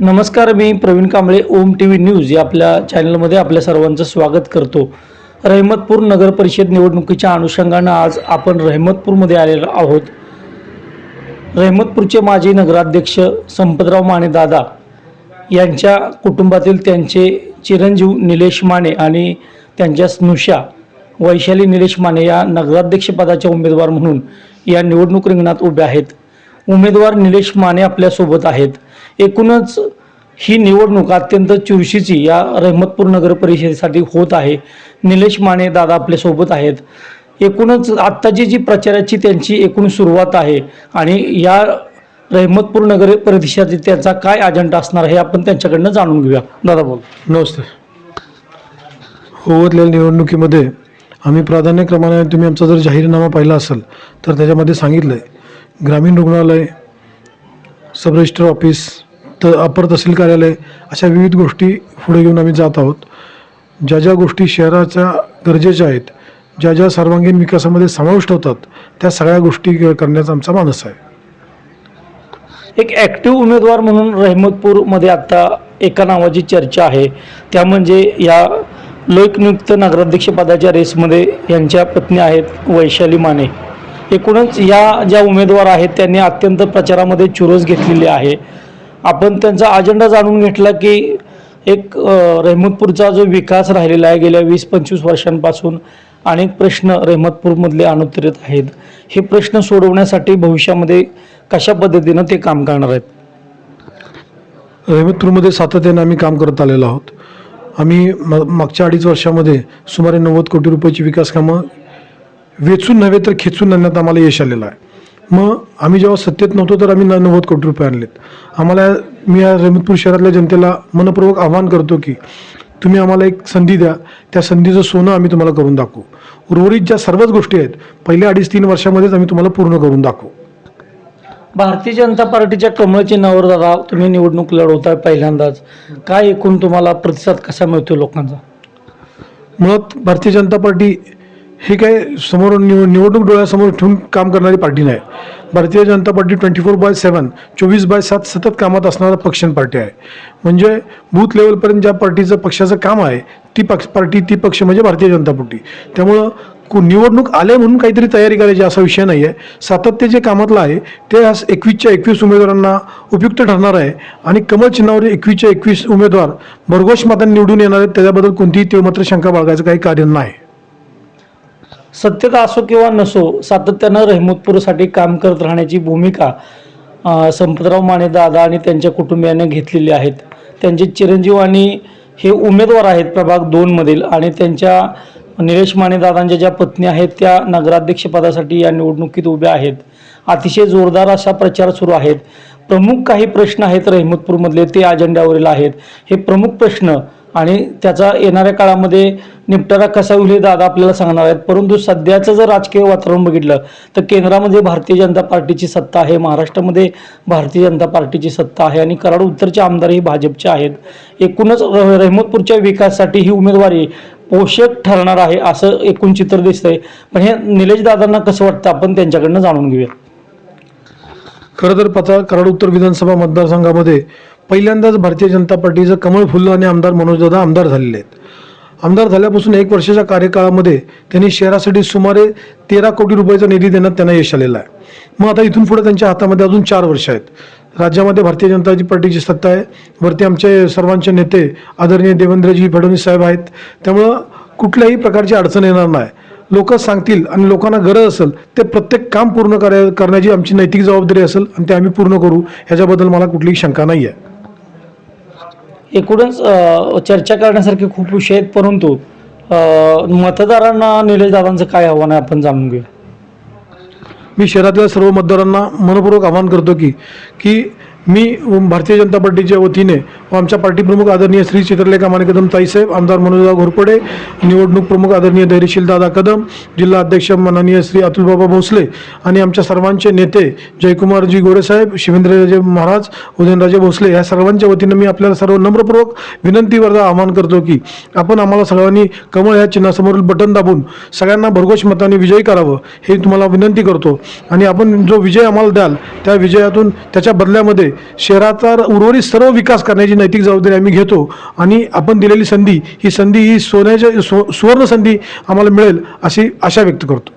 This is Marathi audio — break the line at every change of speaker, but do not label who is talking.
नमस्कार मी Praveen Kamble Om T V news या आपल्या चॅनलमध्ये आपल्या सर्वांचं स्वागत करतो. रहमतपूर नगर परिषद निवडणुकीच्या अनुषंगानं आज आपण रहमतपूरमध्ये आलेलो आहोत. रहमतपूरचे माजी नगराध्यक्ष संपतराव माने दादा यांच्या कुटुंबातील त्यांचे चिरंजीव निलेश माने आणि त्यांच्या स्नुषा वैशाली निलेश माने या नगराध्यक्षपदाच्या उमेदवार म्हणून या निवडणूक रिंगणात उभ्या आहेत. उमेदवार निलेश माने आपल्यासोबत आहेत. एकूणच ही निवडणूक अत्यंत चुरशीची या रहमतपूर नगर परिषदेसाठी होत आहे. निलेश माने दादा आपल्यासोबत आहेत. एकूणच आत्ताची जी प्रचाराची त्यांची एकूण सुरुवात आहे आणि या रहमतपूर नगर परिषदेत त्यांचा काय अजेंडा असणार हे आपण त्यांच्याकडनं जाणून घेऊया. दादा बोल.
नमस्ते. होतलेल्या निवडणुकीमध्ये आम्ही प्राधान्यक्रमाने तुम्ही आमचा जर जाहीरनामा पाहिला असेल तर त्याच्यामध्ये सांगितलं आहे ग्रामीण रुग्णालय सब रजिस्टर ऑफिस तर अपर तहसील कार्यालय अशा विविध गोष्टी पुढे घेऊन आम्ही जात आहोत. ज्या ज्या गोष्टी शहराच्या गरजेच्या आहेत ज्या ज्या सर्वांगीण विकासामध्ये समाविष्ट होतात त्या सगळ्या गोष्टी करण्याचा आमचा मानस आहे.
एक ॲक्टिव्ह उमेदवार म्हणून रहमतपूरमध्ये आत्ता एका नावाची चर्चा आहे. त्या म्हणजे या लोकनियुक्त नगराध्यक्षपदाच्या रेसमध्ये यांच्या पत्नी आहेत वैशाली माने. एकूणच या ज्या उमेदवार आहेत त्यांनी अत्यंत प्रचारामध्ये चुरस घेतलेली आहे. आपण त्यांचा अजेंडा जाणून घेतला की एक रेहमतपूरचा रहमतपूरचा जो विकास राहिलेला आहे गेल्या वीस पंचवीस वर्षांपासून अनेक प्रश्न रेहमतपूरमधले अनुत्तरित आहेत. हे प्रश्न सोडवण्यासाठी भविष्यामध्ये कशा पद्धतीनं ते काम करणार आहेत?
रेहमतपूरमध्ये सातत्याने आम्ही काम करत आलेलो आहोत. आम्ही मागच्या अडीच वर्षामध्ये सुमारे नव्वद कोटी रुपयाची विकास कामं वेचून नव्हे तर खेचून आणण्यात आम्हाला यश आलेलं आहे. मग आम्ही जेव्हा सत्तेत नव्हतो तर आम्ही नव्वद कोटी रुपये आणलेत. आम्हाला मी या रहमतपूर शहरातल्या जनतेला मनपूर्वक आवाहन करतो की तुम्ही आम्हाला एक संधी द्या. त्या संधीचं सोनं आम्ही तुम्हाला करून दाखवू. उर्वरित ज्या सर्वच गोष्टी आहेत पहिल्या अडीच तीन वर्षामध्येच आम्ही तुम्हाला पूर्ण करून दाखवू.
भारतीय जनता पार्टीच्या कमळ चिन्हावर दादा तुम्ही निवडणूक लढवताय पहिल्यांदाच. काय एकूण तुम्हाला प्रतिसाद कसा मिळतो लोकांचा?
मुळात भारतीय जनता पार्टी ही काय समोर निव निवडणूक डोळ्यासमोर ठेवून काम करणारी पार्टी नाही. Bharatiya Janata party twenty four by seven चोवीस बाय सात सतत कामात असणारा पक्ष पार्टी आहे. म्हणजे बूथ लेवलपर्यंत ज्या पार्टीचं पक्षाचं काम आहे ती पक्ष पार्टी ती पक्ष म्हणजे भारतीय जनता पार्टी. त्यामुळं कु निवडणूक आले म्हणून काहीतरी तयारी करायची असा विषय नाही आहे सातत्य जे कामातलं आहे ते आज एकवीसच्या एकवीस उमेदवारांना उपयुक्त ठरणार आहे. आणि कमल चिन्हावर एकवीसच्या एकवीस उमेदवार भरघोष मतांनी निवडून येणार आहेत त्याच्याबद्दल कोणतीही ते मात्र शंका बाळगायचं काही कार्य नाही.
सत्यता असो किंवा नसो सातत्यानं रहमतपूरसाठी काम करत राहण्याची भूमिका संपतराव माने दादा आणि त्यांच्या कुटुंबियाने घेतलेली आहेत. त्यांचे चिरंजीव आणि हे उमेदवार आहेत प्रभाग दोनमधील आणि त्यांच्या निलेश माने दादांच्या ज्या पत्नी आहेत त्या नगराध्यक्षपदासाठी या निवडणुकीत उभ्या आहेत. अतिशय जोरदार असा प्रचार सुरू आहेत. प्रमुख काही प्रश्न आहेत रहमतपूरमधले ते अजेंड्यावरील आहेत. हे प्रमुख प्रश्न आणि त्याचा येणाऱ्या काळामध्ये निपटारा कसा होईल हे दादा आपल्याला सांगणार आहेत. परंतु सध्याचं जर राजकीय वातावरण बघितलं तर केंद्रामध्ये भारतीय जनता पार्टीची सत्ता आहे महाराष्ट्रामध्ये भारतीय जनता पार्टीची सत्ता आहे आणि कराड उत्तरचे आमदारही भाजपचे आहेत. एकूणच रहमतपूरच्या विकासासाठी ही उमेदवारी पोषक ठरणार आहे असं एकूण चित्र दिसतंय. पण हे निलेश दादांना कसं वाटतं आपण त्यांच्याकडनं जाणून घेऊया
खरं तर पता कराड उत्तर विधानसभा मतदारसंघामध्ये पहिल्यांदाच भारतीय जनता पार्टीचं कमळ फुललं आणि आमदार मनोजदादा आमदार झालेले आहेत. आमदार झाल्यापासून एक वर्षाच्या कार्यकाळामध्ये त्यांनी शहरासाठी सुमारे तेरा कोटी रुपयाचा निधी देण्यात त्यांना यश आलेलं आहे. मग आता इथून पुढे त्यांच्या हातामध्ये अजून चार वर्ष आहेत. राज्यामध्ये भारतीय जनता पार्टीची सत्ता आहे वरती आमचे सर्वांचे नेते आदरणीय देवेंद्रजी फडणवीस साहेब आहेत. त्यामुळं कुठल्याही प्रकारची अडचण येणार नाही. लोक सांगतील आणि लोकांना गरज असेल ते प्रत्येक काम पूर्ण कराय करण्याची आमची नैतिक जबाबदारी असेल आणि ते आम्ही पूर्ण करू. ह्याच्याबद्दल मला कुठलीही शंका नाही आहे
एकूणच चर्चा करण्यासारखे खूप विषय आहेत परंतु मतदारांना निलेश दादांचं काय आव्हान आहे आपण जाणून घेऊया.
मी शहरातल्या सर्व मतदारांना मनपूर्वक आवाहन करतो की की मी भारतीय जनता पार्टीच्या वतीने व आमच्या पार्टी प्रमुख आदरणीय श्री चित्रलेखा मानेकदम ताईसाहेब आमदार मनोजदा घोरपडे निवडणूक प्रमुख आदरणीय धैर्यशील दादा कदम जिल्हा अध्यक्ष माननीय श्री अतुलबाबा भोसले आणि आमच्या सर्वांचे नेते जयकुमारजी गोरेसाहेब शिवेंद्रराजे महाराज उदयनराजे भोसले या सर्वांच्या वतीनं मी आपल्याला सर्व नम्रपूर्वक विनंतीवर आवाहन करतो की आपण आम्हाला सर्वांनी कमळ ह्या चिन्हासमोरील बटन दाबून सगळ्यांना भरघोष मताने विजयी करावं हे तुम्हाला विनंती करतो. आणि आपण जो विजय आम्हाला द्याल त्या विजयातून त्याच्या बदल्यामध्ये शहराचा उर्वरित सर्व विकास करण्याची नैतिक जबाबदारी आम्ही घेतो आणि आपण दिलेली संधी ही संधी ही सोन्याच्या सो सुवर्ण संधी आम्हाला मिळेल अशी आशा व्यक्त करतो.